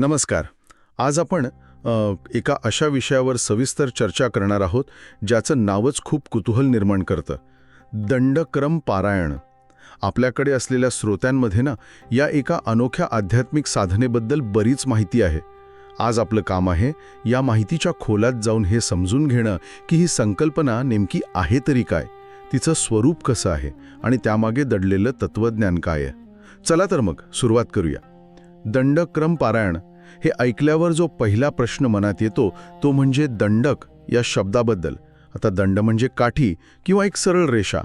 नमस्कार. आज आपण एका अशा विषयावर सविस्तर चर्चा करणार आहोत ज्याचं नावच खूप कुतूहल निर्माण करतं. दंडक्रम पारायण. आपल्याकडे असलेल्या श्रोत्यांमध्ये ना या एका अनोख्या आध्यात्मिक साधनेबद्दल बरीच माहिती आहे. आज आपलं काम आहे या माहितीच्या खोलात जाऊन हे समजून घेणं की ही संकल्पना नेमकी आहे तरी काय? तिचं स्वरूप कसं आहे? आणि त्यामागे दडलेलं तत्वज्ञान काय आहे? चला तर मग सुरुवात करूया. दंडक्रम पारायण. हे ऐकल्यावर जो पहिला प्रश्न मनात येतो तो म्हणजे दंडक या शब्दाबद्दल. आता दंड म्हणजे काठी किंवा एक सरळ रेषा.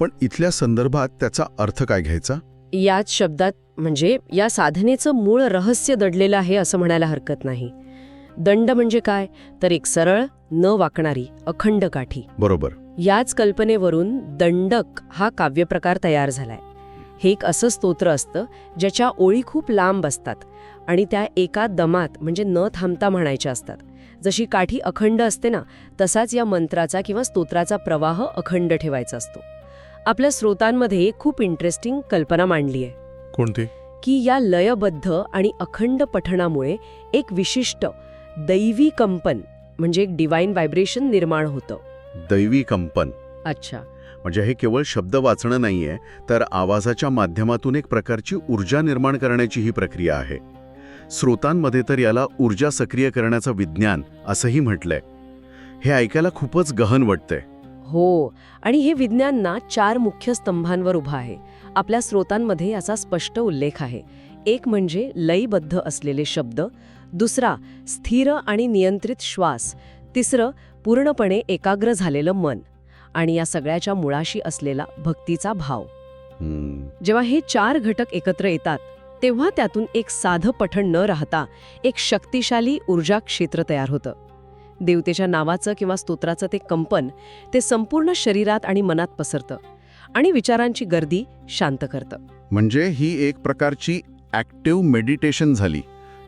पण इथल्या संदर्भात त्याचा अर्थ काय घ्यायचा? याच शब्दात म्हणजे या साधनेचं मूळ रहस्य दडलेलं आहे असं म्हणायला हरकत नाही. दंड म्हणजे काय? तर एक सरळ न वाकणारी अखंड काठी. बरोबर. याच कल्पनेवरून दंडक हा काव्यप्रकार तयार झालाय. हे एक असं स्तोत्र असतं ज्याच्या ओळी खूप लांब असतात. आणि त्या एका दमात म्हणजे न थांबता म्हणायच्या असतात. जशी काठी अखंड असते ना तसाच या मंत्राचा किंवा स्तोत्राचा प्रवाह अखंड ठेवायचा असतो. आपल्या स्रोतांमध्ये खूप इंटरेस्टिंग कल्पना मांडली आहे. कोणती? की या लयबद्ध आणि अखंड पठणामुळे एक विशिष्ट दैवी कंपन म्हणजे एक डिवाइन व्हायब्रेशन निर्माण होतं. दैवी कंपन. अच्छा. म्हणजे हे केवळ शब्द वाचणं नाहीये तर आवाजाच्या माध्यमातून एक प्रकारची ऊर्जा निर्माण करण्याची ही प्रक्रिया आहे. स्रोतांमध्ये तर याला ऊर्जा सक्रिय करण्याचं विज्ञान असंही म्हटलंय. हे ऐकायला खूपच गहन वाटतंय. हो आणि हे विज्ञान ना चार मुख्य स्तंभांवर उभं आहे. आपल्या स्रोतांमध्ये याचा स्पष्ट उल्लेख आहे. एक म्हणजे लयबद्ध असलेले शब्द दुसरा स्थिर आणि नियंत्रित श्वास तिसरं पूर्णपणे एकाग्र झालेलं मन आणि या सगळ्याच्या मुळाशी असलेला भक्तीचा भाव. जेव्हा हे चार घटक एकत्र येतात तेव्हा त्यातून एक साधं पठण न राहता एक शक्तिशाली ऊर्जा क्षेत्र तयार होतं. देवतेच्या नावाचं किंवा स्तोत्राचं ते कंपन ते संपूर्ण शरीरात आणि मनात पसरतं आणि विचारांची गर्दी शांत करतं. म्हणजे ही एक प्रकारची ॲक्टिव्ह मेडिटेशन झाली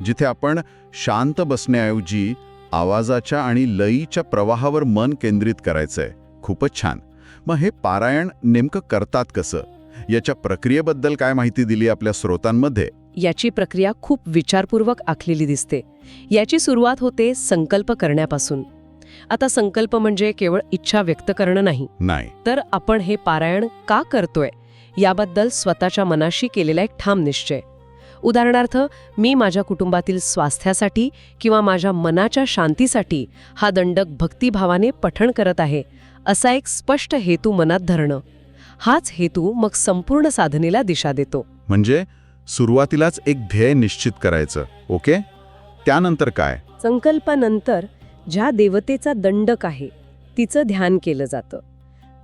जिथे आपण शांत बसण्याऐवजी आवाजाच्या आणि लयीच्या प्रवाहावर मन केंद्रित करायचंय. खूपच छान. मग हे पारायण नेमकं करतात कसं? याच्या प्रक्रियेबद्दल काय माहिती दिली आपल्या स्रोतांमध्ये? याची प्रक्रिया खूप विचारपूर्वक आखलेली दिसते. याची सुरुवात होते संकल्प करण्यापासून. आता संकल्प म्हणजे केवळ इच्छा व्यक्त करणं नाही. नाही. तर आपण हे पारायण का करतोय? याबद्दल स्वतःच्या मनाशी केलेला एक ठाम निश्चय. उदाहरणार्थ मी माझ्या कुटुंबातील स्वास्थ्यासाठी किंवा माझ्या मनाच्या शांतीसाठी हा दंडक भक्तिभावाने पठण करत आहे असा एक स्पष्ट हेतू मनात धरणं. हाच हेतू मग संपूर्ण साधनेला दिशा देतो. म्हणजे सुरुवातीलाच एक ध्येय निश्चित करायचं ओके? त्यानंतर काय? संकल्पानंतर ज्या देवतेचा दंडक आहे तिचं ध्यान केलं जातं.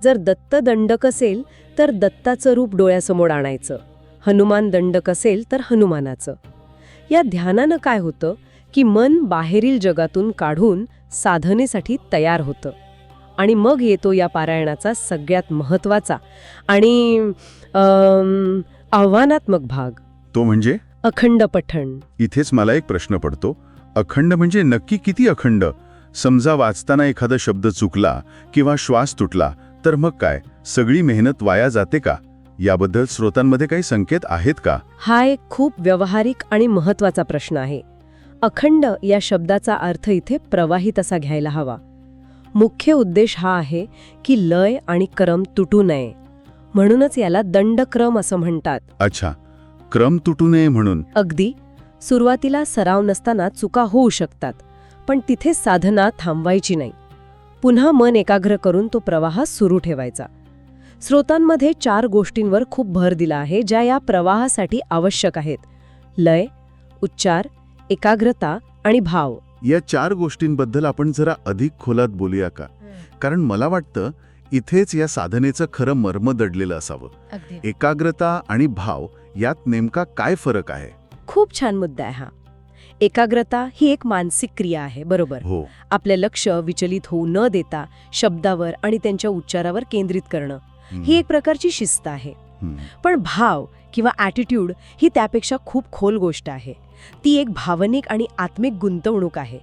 जर दत्त दंडक असेल तर दत्ताचं रूप डोळ्यासमोर आणायचं. हनुमान दंडक असेल तर हनुमानाचं. या ध्यानानं काय होतं की मन बाहेरील जगातून काढून साधनेसाठी तयार होतं. आणि मग येतो या पारायणाचा सगळ्यात महत्त्वाचा आणि आव्हानात्मक भाग. तो म्हणजे? अखंड पठण. इथेच मला एक प्रश्न पडतो. अखंड म्हणजे नक्की किती अखंड? समजा वाचताना एखादा शब्द चुकला किंवा श्वास तुटला तर मग काय? सगळी मेहनत वाया जाते का? याबद्दल श्रोतांमध्ये काही संकेत आहेत का? हा एक खूप व्यावहारिक आणि महत्त्वाचा प्रश्न आहे. अखंड या शब्दाचा अर्थ इथे प्रवाहित असा घ्यायला हवा. मुख्य उद्देश हा आहे की लय आणि क्रम तुटू नये. म्हणूनच याला दंडक्रम असं म्हणतात. अच्छा क्रम तुटू नये म्हणून. अगदी सुरुवातीला सराव नसताना चुका होऊ शकतात पण तिथे साधना थांबवायची नाही. पुन्हा मन एकाग्र करून तो प्रवाह सुरू ठेवायचा. स्रोतांमध्ये चार गोष्टींवर खूप भर दिला आहे ज्या या प्रवाहासाठी आवश्यक आहेत. लय उच्चार एकाग्रता आणि भाव. या चार गोष्टींबद्दल आपण जरा अधिक खोलात बोलूया का? कारण मला वाटतं इथेच या साधनेचं खरं मर्म दडलेलं असावं. एकाग्रता आणि भाव यात नेमका काय फरक आहे? खूप छान मुद्दा आहे हा. एकाग्रता ही एक मानसिक क्रिया आहे बरोबर. हो. आपले लक्ष विचलित होऊ न देता शब्दावर आणि त्यांच्या उच्चारावर केंद्रित करणं. ही. एक प्रकारची शिस्त आहे. पण भाव किंवा ॲटिट्यूड ही त्यापेक्षा खूप खोल गोष्ट आहे. ती एक भावनिक आणि आत्मिक गुंतवणूक आहे.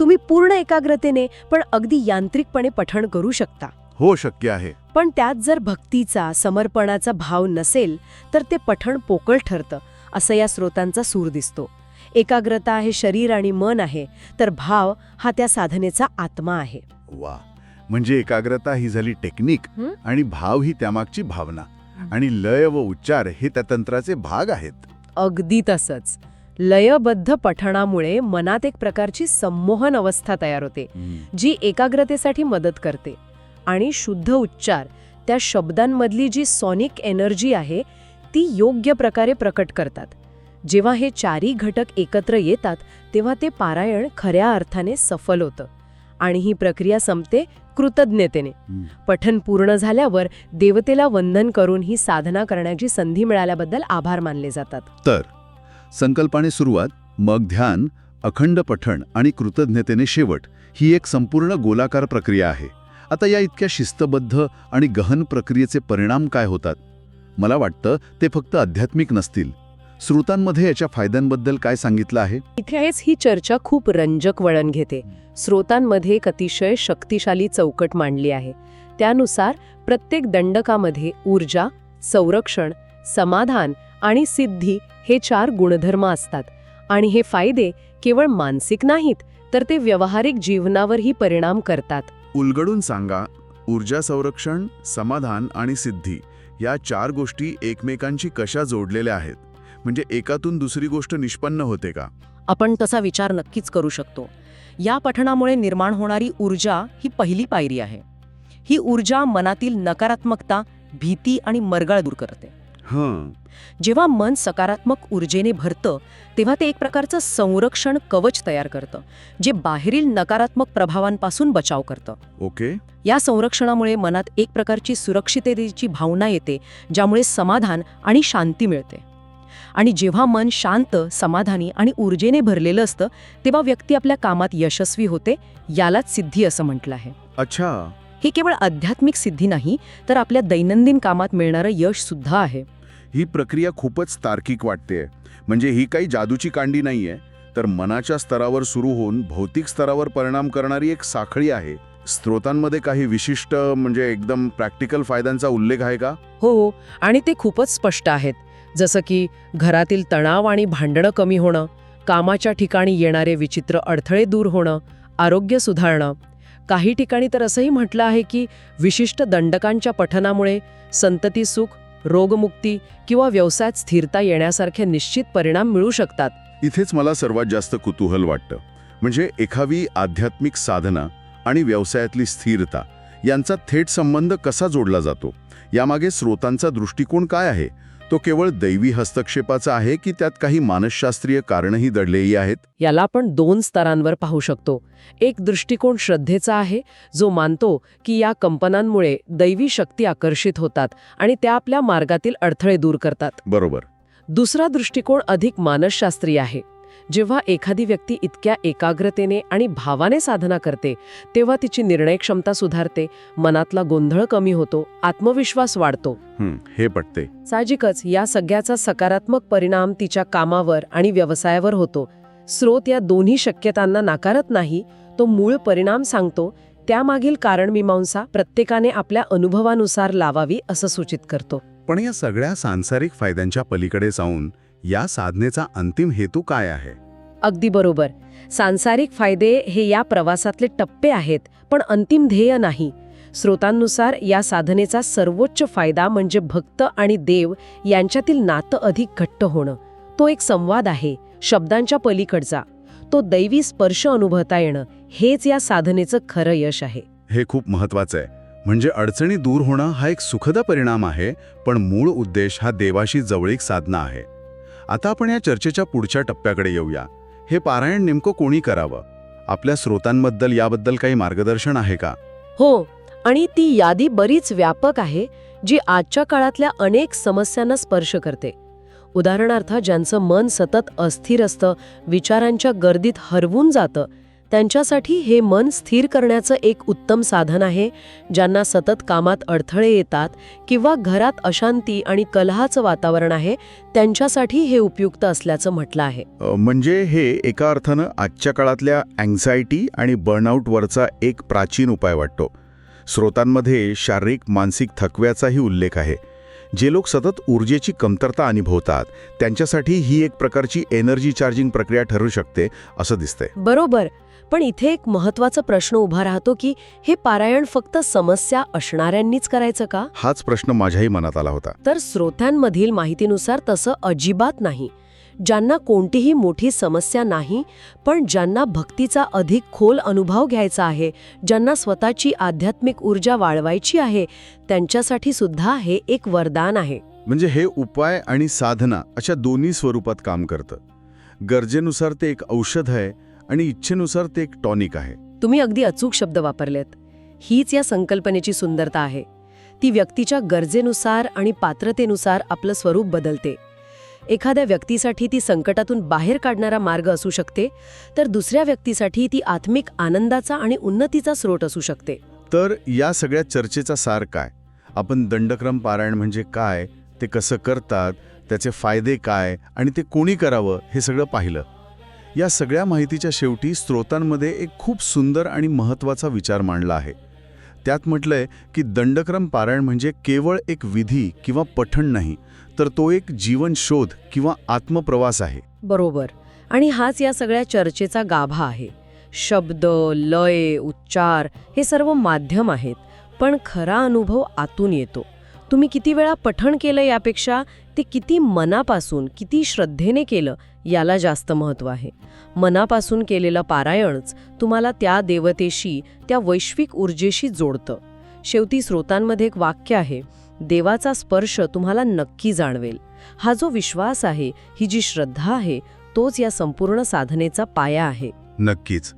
तुम्ही पूर्ण एकाग्रतेने पण अगदी यांत्रिकपणे पठण करू शकता. हो शक्य आहे. पण त्यात जर भक्तीचा समर्पणाचा भाव नसेल तर ते पठण पोकळ ठरतं असं या स्रोतांचा सूर दिसतो. एकाग्रता हे शरीर आणि मन आहे तर भाव हा त्या साधनेचा आत्मा आहे. वा म्हणजे एकाग्रता ही झाली टेक्निक? आणि भाव ही त्यामागची भावना. आणि लय व उच्चार हे त्या तंत्राचे भाग आहेत. अगदी तसंच. लयबद्ध पठणामुळे मनात एक प्रकारची संमोहन अवस्था तयार होते जी एकाग्रतेसाठी मदत करते. आणि शुद्ध उच्चार त्या शब्दांमधली जी सॉनिक एनर्जी आहे ती योग्य प्रकारे प्रकट करतात. जेव्हा हे चारी घटक एकत्र येतात तेव्हा ते पारायण खऱ्या अर्थाने सफल होतं. आणि ही प्रक्रिया संपते कृतज्ञतेने. पठन पूर्ण झाल्यावर देवतेला वंदन करून ही साधना करण्याची संधी मिळाल्याबद्दल आभार मानले जातात. तर संकल्पाने सुरुवात मग ध्यान अखंड पठण आणि कृतज्ञतेने शेवट ही एक संपूर्ण गोलाकार प्रक्रिया आहे. आता या इतक्या शिस्तबद्ध आणि गहन प्रक्रियेचे परिणाम काय होतात? मला वाटतं ते फक्त आध्यात्मिक नसतील. श्रोतांमध्ये याच्या फायद्यांबद्दल काय सांगितलं आहे? इथेच ही चर्चा खूप रंजक वळण घेते. स्रोतांमध्ये एक अतिशय शक्तिशाली चौकट मांडली आहे. त्यानुसार प्रत्येक दंडकामध्ये ऊर्जा संरक्षण समाधान आणि सिद्धी हे चार गुणधर्म असतात. आणि हे फायदे केवळ मानसिक नाहीत तर ते व्यावहारिक जीवनावरही परिणाम करतात. उलगडून सांगा ऊर्जा संरक्षण समाधान आणि सिद्धी या चार गोष्टी एकमेकांशी कशा जोडलेल्या आहेत? म्हणजे एकातून दुसरी गोष्ट निष्पन्न होते का? आपण तसा विचार नक्कीच करू शकतो. या पठणामुळे निर्माण होणारी ऊर्जा ही पहिली पायरी आहे. ही ऊर्जा मनातील नकारात्मकता भीती आणि मरगळ दूर करते. हं. जेव्हा मन सकारात्मक ऊर्जेने भरतं तेव्हा ते एक प्रकारचं संरक्षण कवच तयार करतं जे बाहेरील नकारात्मक प्रभावांपासून बचाव करतं. ओके. या संरक्षणामुळे मनात एक प्रकारची सुरक्षिततेची भावना येते ज्यामुळे समाधान आणि शांती मिळते. आणि जेव्हा मन शांत समाधानी आणि ऊर्जेने भरलेलं असतं तेव्हा व्यक्ती आपल्या कामात यशस्वी होते यालाच सिद्धी असं म्हटलं आहे. अच्छा. ही केवळ आध्यात्मिक सिद्धी नाही तर आपल्या दैनंदिन कामात मिळणारं यश सुद्धा आहे. ही प्रक्रिया खूपच तार्किक वाटते म्हणजे ही काही जादूची कांडी नाहीये तर मनाच्या स्तरावर सुरू होऊन भौतिक स्तरावर परिणाम करणारी एक साखळी आहे. स्त्रोतांमध्ये काही विशिष्ट म्हणजे एकदम प्रॅक्टिकल फायद्यांचा उल्लेख आहे का? हो. आणि ते खूपच स्पष्ट आहेत. जसं की घरातील तणाव आणि भांडणं कमी होणं कामाच्या ठिकाणी येणारे विचित्र अडथळे दूर होणं आरोग्य सुधारणं. काही ठिकाणी तर असंही म्हटलं आहे की विशिष्ट दंडकांच्या पठनामुळे संतती सुख रोगमुक्ती किंवा व्यवसायात स्थिरता येण्यासारखे निश्चित परिणाम मिळू शकतात. इथेच मला सर्वात जास्त कुतूहल वाटतं. म्हणजे एखादी आध्यात्मिक साधना आणि व्यवसायातली स्थिरता यांचा थेट संबंध कसा जोडला जातो? यामागे स्रोतांचा दृष्टिकोन काय आहे? तो केवळ दैवी हस्तक्षेपाचा आहे की त्यात काही मानसशास्त्रीय कारणंही दडलेली आहेत? याला आपण दोन स्तरांवर पाहू शकतो. एक दृष्टिकोन श्रद्धेचा आहे जो मानतो की या कंपनांमुळे दैवी शक्ती आकर्षित होतात आणि त्या आपल्या मार्गातील अडथळे दूर करतात. बरोबर. दुसरा दृष्टिकोन अधिक मानसशास्त्रीय आहे. जेव्हा एखादी व्यक्ती इतक्या एकाग्रतेने आणि भावाने साधना करते तेव्हा तिची निर्णय क्षमता सुधारते मनातला गोंधळ कमी होतो आत्मविश्वास वाढतो. हं, पटते. साहजिकच या सगळ्याचा सकारात्मक परिणाम तिच्या कामावर आणि व्यवसायावर होतो. स्रोत या दोन्ही शक्यतांना नाकारत नाही तो मूळ परिणाम सांगतो त्यामागील कारणमीमांसा प्रत्येकाने आपल्या अनुभवानुसार लावावी असं सूचित करतो. पण या सगळ्या सांसारिक फायद्यांच्या पलीकडे जाऊन या साधनेचा अंतिम हेतू काय आहे? अगदी बरोबर. सांसारिक फायदे हे या प्रवासातले टप्पे आहेत पण अंतिम ध्येय नाही. स्रोतांनुसार या साधनेचा सर्वोच्च फायदा म्हणजे भक्त आणि देव यांच्यातील नातं अधिक घट्ट होणं. तो एक संवाद आहे शब्दांच्या पलीकडचा. तो दैवी स्पर्श अनुभवता येणं हेच या साधनेचं खरं यश आहे. हे खूप महत्वाचं आहे. म्हणजे अडचणी दूर होणं हा एक सुखद परिणाम आहे पण मूळ उद्देश हा देवाशी जवळीक साधना आहे. आता आपण या चर्चेच्या पुढच्या टप्प्याकडे येऊया. हे पारायण नेमकं कोणी करावं? आपल्या स्रोतांबद्दल याबद्दल काही मार्गदर्शन आहे का? हो आणि ती यादी बरीच व्यापक आहे जी आजच्या काळातल्या अनेक समस्यांना स्पर्श करते. उदाहरणार्थ ज्यांचं मन सतत अस्थिर असतं विचारांच्या गर्दीत हरवून जातं त्यांच्यासाठी हे मन स्थिर करण्याचं एक उत्तम साधन आहे ज्यांना सतत कामात अडथळे येतात किंवा घरात अशांती आणि कलहाचं वातावरण आहे त्यांच्यासाठी हे उपयुक्त असल्याचं म्हटलं आहे. म्हणजे हे एका अर्थानं आजच्या काळातल्या अँझायटी आणि बर्नआउटवरचा एक प्राचीन उपाय वाटतो. स्रोतांमध्ये शारीरिक मानसिक थकव्याचाही उल्लेख आहे. जे लोक सतत ऊर्जेची कमतरता अनुभवतात त्यांच्यासाठी ही एक प्रकारची एनर्जी चार्जिंग प्रक्रिया ठरू शकते असं दिसतंय. बरोबर. पण इथे एक महत्त्वाचा प्रश्न उभा राहतो की हे पारायण फक्त समस्या असणाऱ्यांनीच करायचं का? हाच प्रश्न माझ्याही मनात आला होता. तर स्रोतांमधील माहितीनुसार तसं अजिबात नाही. ज्यांना कोणतीही मोठी समस्या नाही पण ज्यांना भक्तीचा अधिक खोल अनुभव घ्यायचा आहे ज्यांना स्वतःची आध्यात्मिक ऊर्जा वाढवायची आहे त्यांच्यासाठी सुद्धा हे एक वरदान आहे. म्हणजे हे उपाय आणि साधना अशा दोन्ही स्वरूपात काम करतं. गरजेनुसार ते एक औषध आहे आणि इच्छेनुसार ते एक टॉनिक आहे. तुम्ही अगदी अचूक शब्द वापरलेत. हीच या संकल्पनेची सुंदरता आहे. ती व्यक्तीच्या गरजेनुसार आणि पात्रतेनुसार आपलं स्वरूप बदलते. एखाद्या व्यक्तीसाठी ती संकटातून बाहेर काढणारा मार्ग असू शकते तर दुसऱ्या व्यक्तीसाठी ती आत्मिक आनंदाचा आणि उन्नतीचा स्रोत असू शकते. तर या सगळ्या चर्चेचा सार काय? आपण दंडक्रम पारायण म्हणजे काय? ते कसं करतात? त्याचे फायदे काय? आणि ते कोणी करावं? हे सगळं पाहिलं. या सगळ्या माहितीच्या शेवटी स्रोतांमध्ये एक खूप सुंदर आणि महत्त्वाचा विचार मांडला आहे. त्यात म्हटलंय की दंडक्रम पारायण म्हणजे केवळ एक विधी किंवा पठण नाही तर तो एक जीवन शोध किंवा आत्मप्रवास आहे. बरोबर. आणि हाच या सगळ्या चर्चेचा गाभा आहे. शब्द लय उच्चार हे सर्व माध्यम आहेत पण खरा अनुभव आतून येतो. तुम्ही किती वेळा पठण केलं यापेक्षा ते किती मनापासून किती श्रद्धेने केलं याला जास्त महत्त्व आहे. मनापासून केलेलं पारायणच तुम्हाला त्या देवतेशी त्या वैश्विक ऊर्जेशी जोडतं. शेवटी स्रोतांमध्ये एक वाक्य आहे देवाचा स्पर्श तुम्हाला नक्की जाणवेल. हा जो विश्वास आहे ही जी श्रद्धा आहे तोच या संपूर्ण साधनेचा पाया आहे. नक्कीच.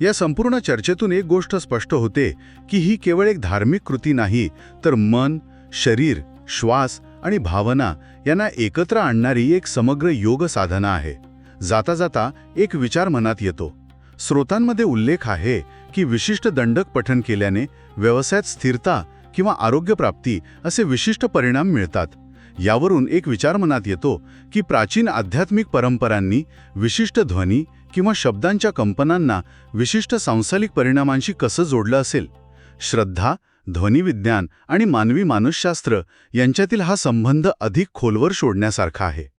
या संपूर्ण चर्चेतून एक गोष्ट स्पष्ट होते की ही केवळ एक धार्मिक कृती नाही तर मन शरीर श्वास आणि भावना यांना एकत्र आणणारी एक समग्र योग साधना आहे. जाता जाता एक विचार मनात येतो. स्रोतांमध्ये उल्लेख आहे की विशिष्ट दंडक पठण केल्याने व्यवसायात स्थिरता किंवा आरोग्यप्राप्ती असे विशिष्ट परिणाम मिळतात. यावरून एक विचार मनात येतो की प्राचीन आध्यात्मिक परंपरांनी विशिष्ट ध्वनी किंवा शब्दांच्या कंपनांना विशिष्ट सांसालिक परिणामांशी कसं जोडलं असेल? श्रद्धा ध्वनिविज्ञान आणि मानवी मानसशास्त्र यांच्यातील हा संबंध अधिक खोलवर शोधण्यासारखा आहे.